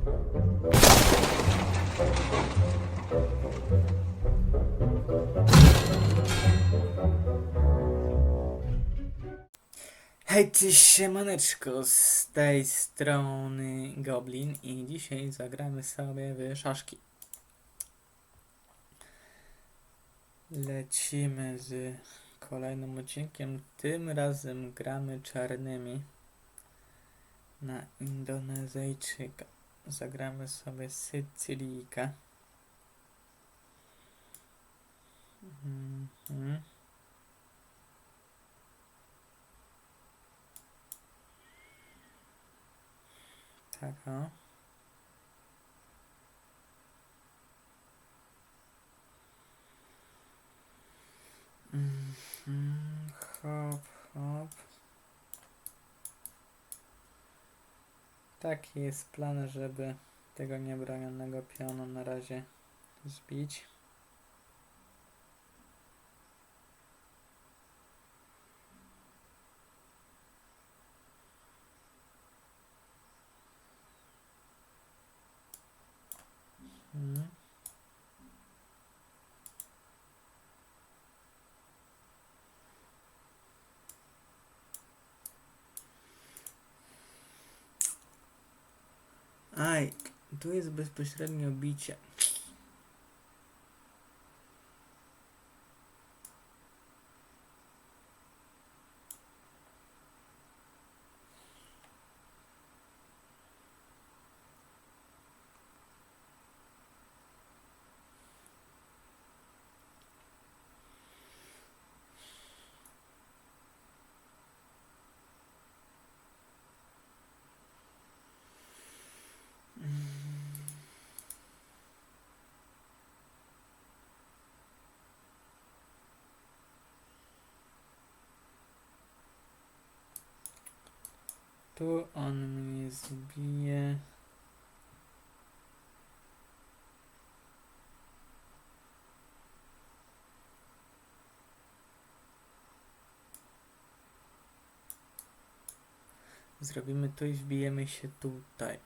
Hej, ty siemaneczko, z tej strony Goblin i dzisiaj zagramy sobie w szaszki. Lecimy z kolejnym odcinkiem, tym razem gramy czarnymi na Indonezyjczyka. Zagramy sobie Sycylijkę. Mhm. Tak, o. Mhm, Hop, hop. Taki jest plan, żeby tego niebronionego pionu na razie zbić. Aj, tu jest bezpośrednio bicie. Tu on mnie zbije. Zrobimy to i wbijemy się tutaj.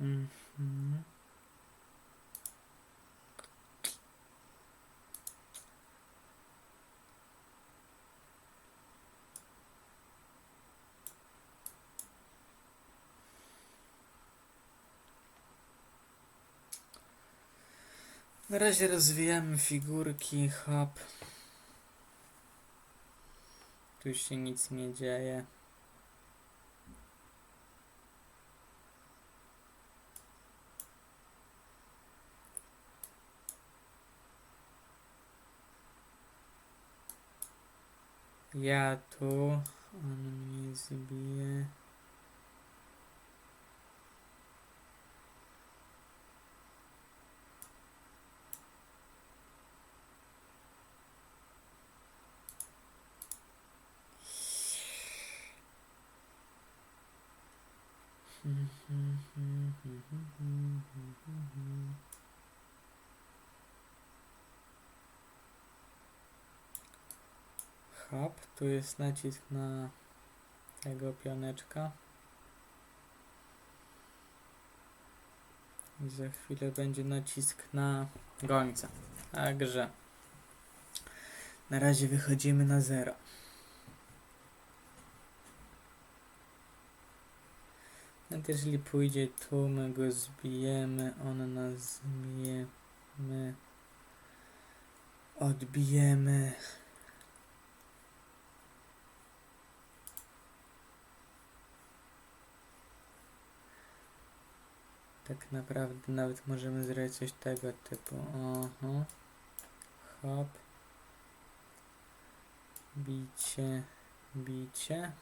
Mhm. Na razie rozwijamy figurki, hop. Tu się nic nie dzieje. Ja tu, on mnie zbije. Hop, tu jest nacisk na tego pioneczka. I za chwilę będzie nacisk na gońca. Także na razie wychodzimy na zero. Nawet jeżeli pójdzie tu, my go zbijemy, on nas zbije, my odbijemy. Tak naprawdę nawet możemy zrobić coś tego typu. Oho. Hop. Bicie. Bicie.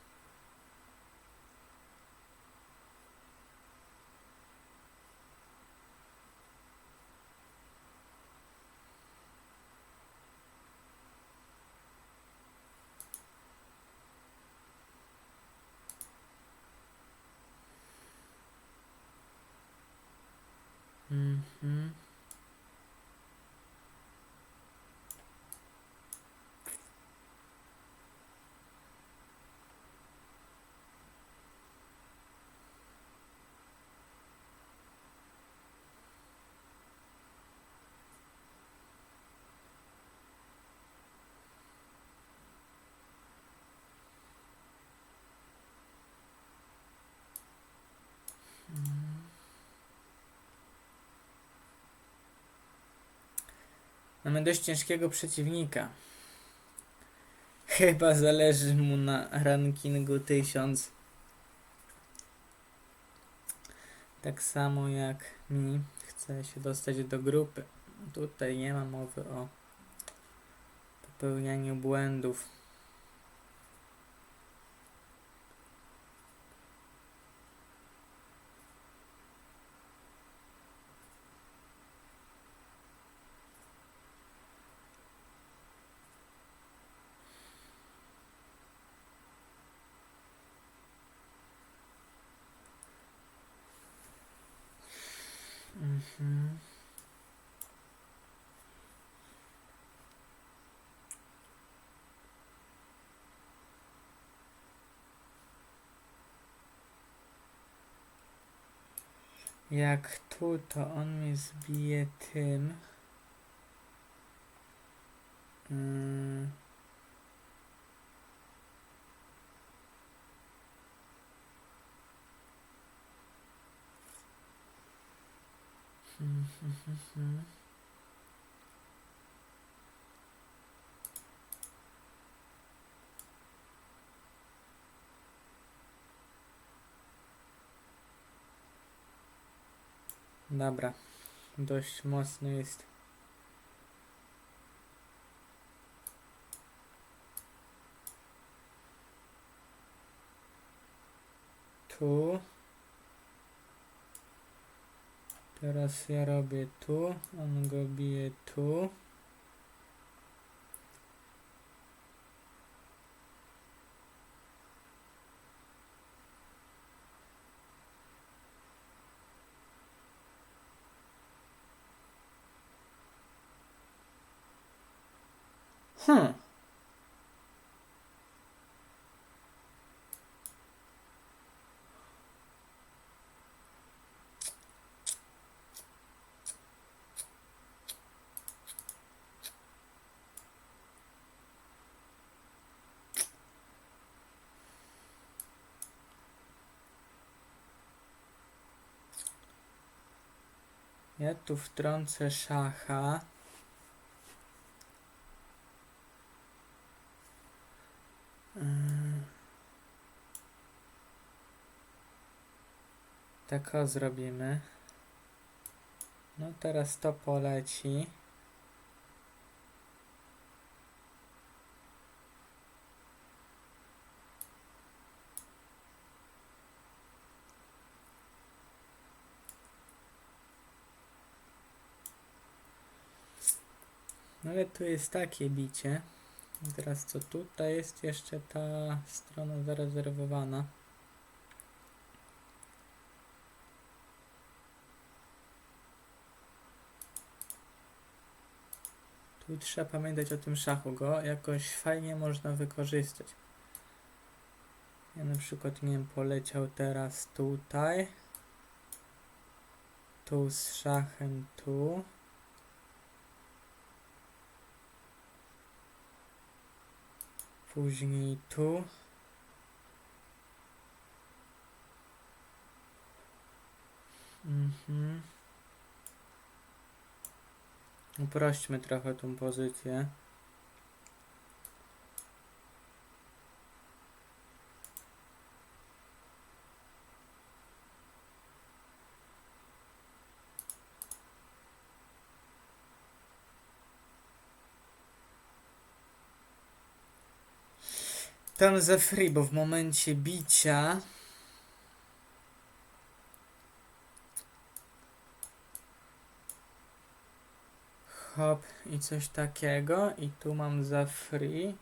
Mhm. Mamy dość ciężkiego przeciwnika. Chyba zależy mu na rankingu 1000. Tak samo jak mi chce się dostać do grupy. Tutaj nie ma mowy o popełnianiu błędów. Mhm. Jak tu, to on mnie zbije tym. Mm. Dobra, dość mocno jest. Tu. Teraz ja robię tu, on go bije tu. Hmm. Ja tu wtrącę szacha. Ym. Tak o zrobimy. No teraz to poleci. No ale tu jest takie bicie. I Teraz co tutaj jest jeszcze ta strona zarezerwowana. Tu trzeba pamiętać o tym szachu, go jakoś fajnie można wykorzystać. Ja na przykład, nie wiem, poleciał teraz tutaj. Tu z szachem tu. Później tu. Mhm. Uprośćmy trochę tą pozycję. Tam za free, bo w momencie bicia hop i coś takiego i tu mam za free.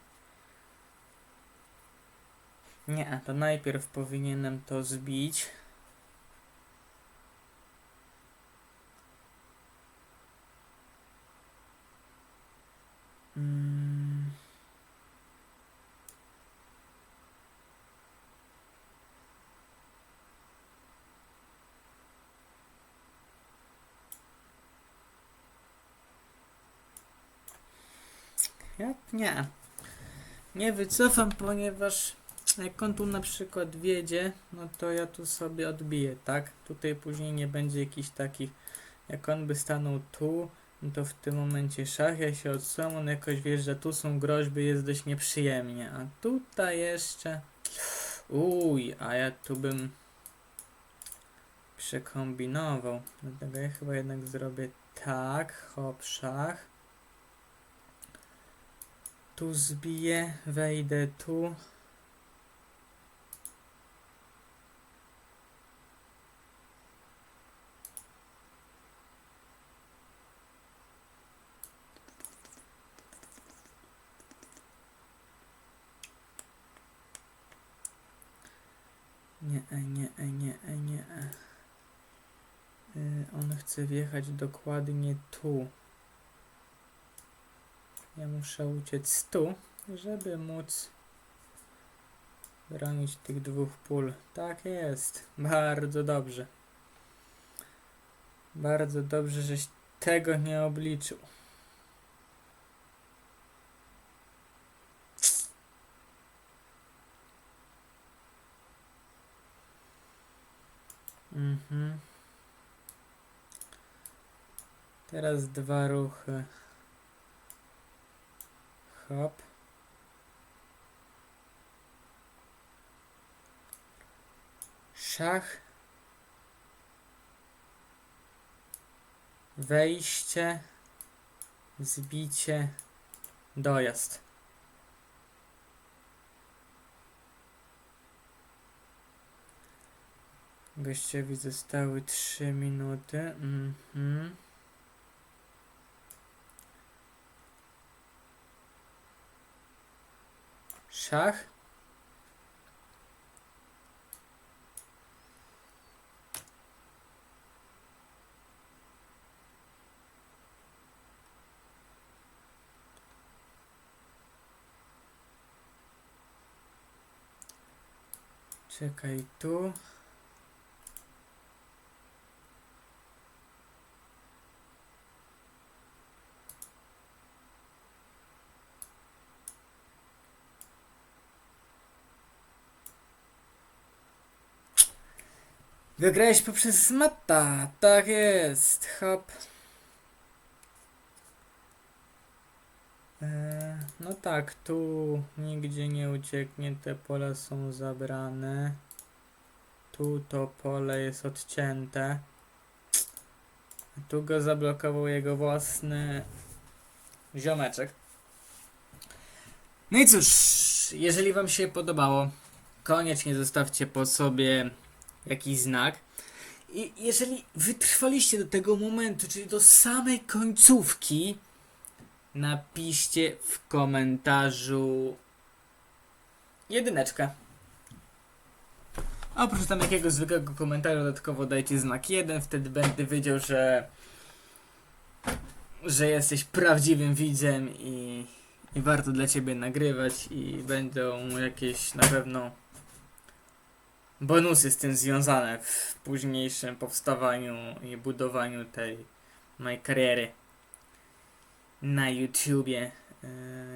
Nie, to najpierw powinienem to zbić Mm. Ja nie. Nie wycofam, ponieważ jak on tu na przykład wiedzie, no to ja tu sobie odbiję, tak? Tutaj później nie będzie jakichś takich, jak on by stanął tu, no to w tym momencie szach, ja się odsuwam, on jakoś wjeżdża, tu są groźby, jest dość nieprzyjemnie, a tutaj jeszcze, uj, a ja tu bym przekombinował, dlatego ja chyba jednak zrobię tak, hop, szach, tu zbiję, wejdę tu, Nie, e, nie, e, nie, e, nie. e. Y, on chce wjechać dokładnie tu. Ja muszę uciec tu, żeby móc bronić tych dwóch pól. Tak jest. Bardzo dobrze. Bardzo dobrze, żeś tego nie obliczył. Mhm. Teraz dwa ruchy. Hop. Szach. Wejście. Zbicie. Dojazd. Gościowi zostały 3 minuty. Mhm. Szach. Czekaj tu. Wygrałeś poprzez mata, tak jest, hop. E, no tak, tu nigdzie nie ucieknie, te pola są zabrane. Tu to pole jest odcięte. Tu go zablokował jego własny ziomeczek. No i cóż, jeżeli wam się podobało, koniecznie zostawcie po sobie jakiś znak. I jeżeli wytrwaliście do tego momentu, czyli do samej końcówki, napiszcie w komentarzu jedyneczkę. A oprócz tam jakiegoś zwykłego komentarza dodatkowo dajcie znak 1, wtedy będę wiedział, że że jesteś prawdziwym widzem i, i warto dla ciebie nagrywać i będą jakieś na pewno bonusy z tym związane w późniejszym powstawaniu i budowaniu tej mojej kariery na YouTubie. E,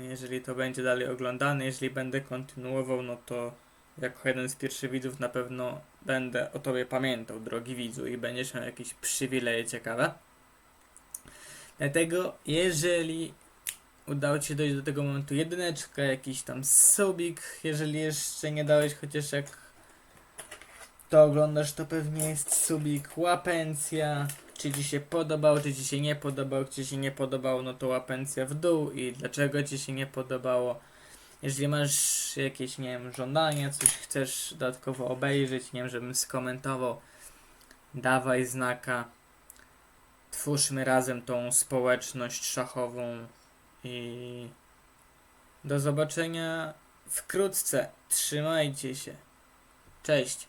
Jeżeli to będzie dalej oglądane, jeżeli będę kontynuował, no to jako jeden z pierwszych widzów na pewno będę o tobie pamiętał, drogi widzu, i będziesz miał jakieś przywileje ciekawe. Dlatego, jeżeli udało ci się dojść do tego momentu jedyneczka, jakiś tam subik, jeżeli jeszcze nie dałeś, chociaż jak to oglądasz, to pewnie jest subik, łapencja, czy ci się podobał, czy ci się nie podobał, czy ci się nie podobało, no to łapencja w dół i dlaczego ci się nie podobało. Jeżeli masz jakieś, nie wiem, żądania, coś chcesz dodatkowo obejrzeć, nie wiem, żebym skomentował, dawaj znaka. Twórzmy razem tą społeczność szachową i do zobaczenia wkrótce. Trzymajcie się. Cześć.